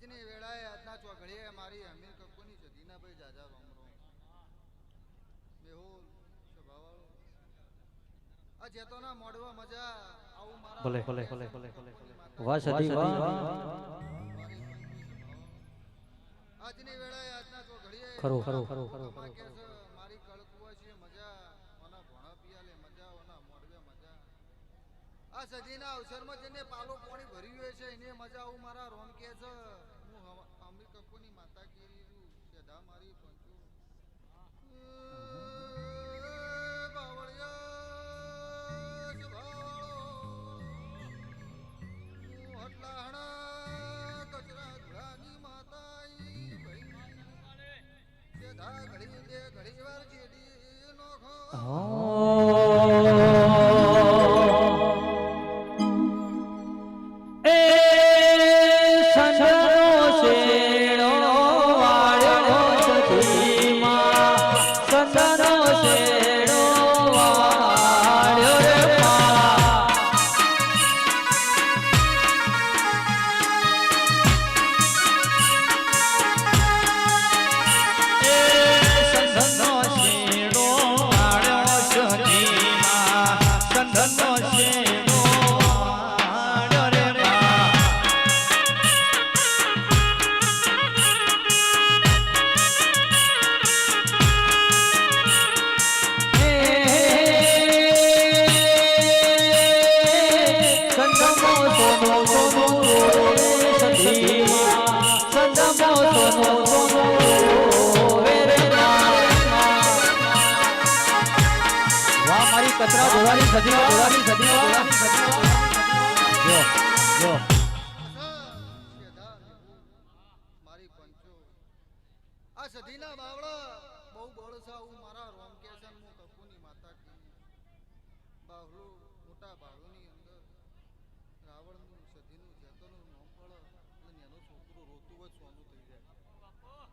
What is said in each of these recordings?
આજની વેળાએ આજના ચોઘડીએ મારી અમીર કપૂરની છે દીનાભાઈ જાજા રોમરો. મેહુલ સ્વભાવાળો આ જેતોના મોડવા મજા આવું મારા ભલે ભલે ભલે ભલે વાહ સદી વાહ આજની વેળાએ આજના ચોઘડીએ ખરો ખરો ખરો ખરું આમાં કે છે, મારી કળકુવાસી મજા ઓના ભોણા પિયાલે મજા ઓના મોડવે મજા આ સદીના અવસરમાં જેને પાલો પાણી ભર્યું હોય છે, એને મજા આવું મારા રોમ કે છે. હું અમીર કપૂરની માતા કીરી છું. સદા મારી પંચુ. સીધા ઘડી વાર ચેડી નોખો મારી કચરા ધોવાની સદી ધોવાની સદી ધોવાની સદી જો જો. આ સદીના બાવળા બહુ બળસા હું મારા રોમ કેસન હું કપૂની માતા કી. બાવળું, મોટા બાવળુની અંદર રાવણનું સદીનું જેતોનું નામ પડે એટલે એનો થઈ જાય.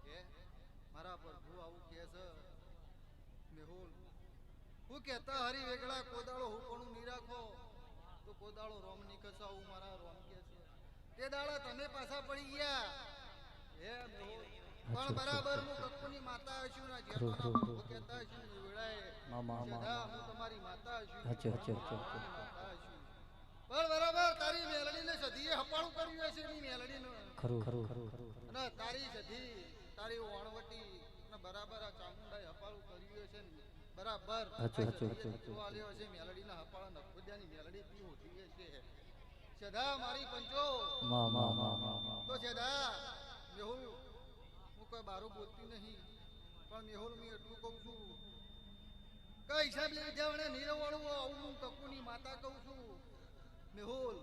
હે? મારા પ્રભુ આવું કહે છે, મેહુલ હું કહેતા હરી વેગળા કોદાળો હું પણ નહીં રાખો. તો કોદાળો રોમ નીકળશે હું મારા રોમ કે છે. તે દાડા તમે પાછા પડી ગયા. હે પણ બરાબર હું કક્કુની માતા હશું ને જે મારા પ્રભુ કહેતા હશું ને વેળાએ મા, મા, મા, સદા હું તમારી માતા હશુ અચ્છા અચ્છા હશું. પણ બરાબર તારી મેલડીને સધીએ હપાળું કર્યું હશે એની મેલડીનું. ખરું ખરું ખરું ખરું. અને તારી સધી તારી વણવટી અને બરાબર આ ચામુંડાએ હપાળું કર્યું હશે ને. બરાબર. હાચું, જીતવા આલ્યો હશે મેલડીના હપાળા નખોડિયાની મેલડી પી હોતી છે. સદા મારી પંચો. મા મા મા મા મા. તો સદા મેહુલ હું કોઈ બારું બોલતી નહીં પણ મેહુલ હું એટલું કહું છું. કઈ હિસાબ લે જવણે નીરવાળું આવું હું કકુની માતા કહું છું. મેહુલ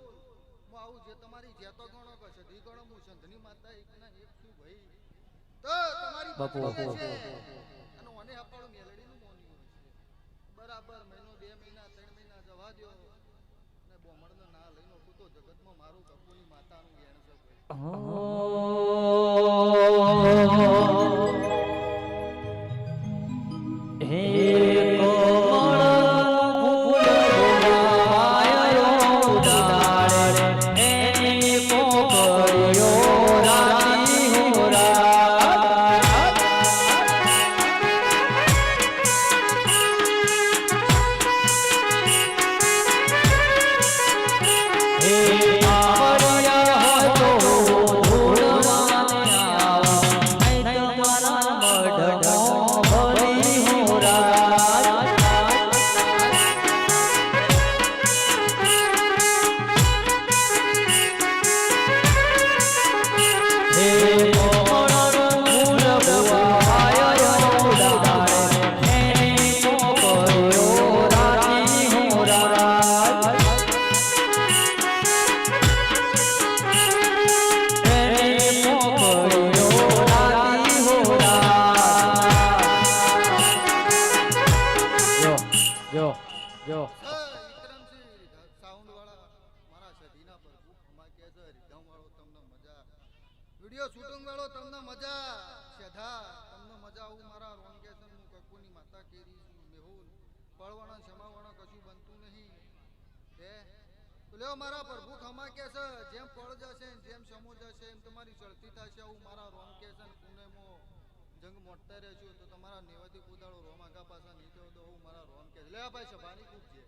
હું આવું જે તમારી જેતો ગણો કે સધી ગણો હું સંધની માતા એક ના એક છું ભાઈ. તો તમારી પત્ની છે. અને ઓને હપાળું હશે બરાબર મહિનો, બે મહિના, ત્રણ મહિના જવા દો અને બોમણનો ના લઈને નાખું તો જગતમાં મારું કપૂની માતાનું ગેણ છે જો. વિડિયો મારા માતા કેરી મેહુલ પળવણો ક્ષમાવણો કશું બનતું નહીં. હે? મારા પ્રભુ ખમા કે છે, જેમ પળ જશે જેમ સમો જશે એમ તમારી ચડતી થશે આવું જંગ મોટતા છું, તો તમારા નેવાથી કુદાડો રોમ આગા પાછા નીચે તો હું મારા રોમ કે લે ભાઈ, સભાની ખૂબ છે.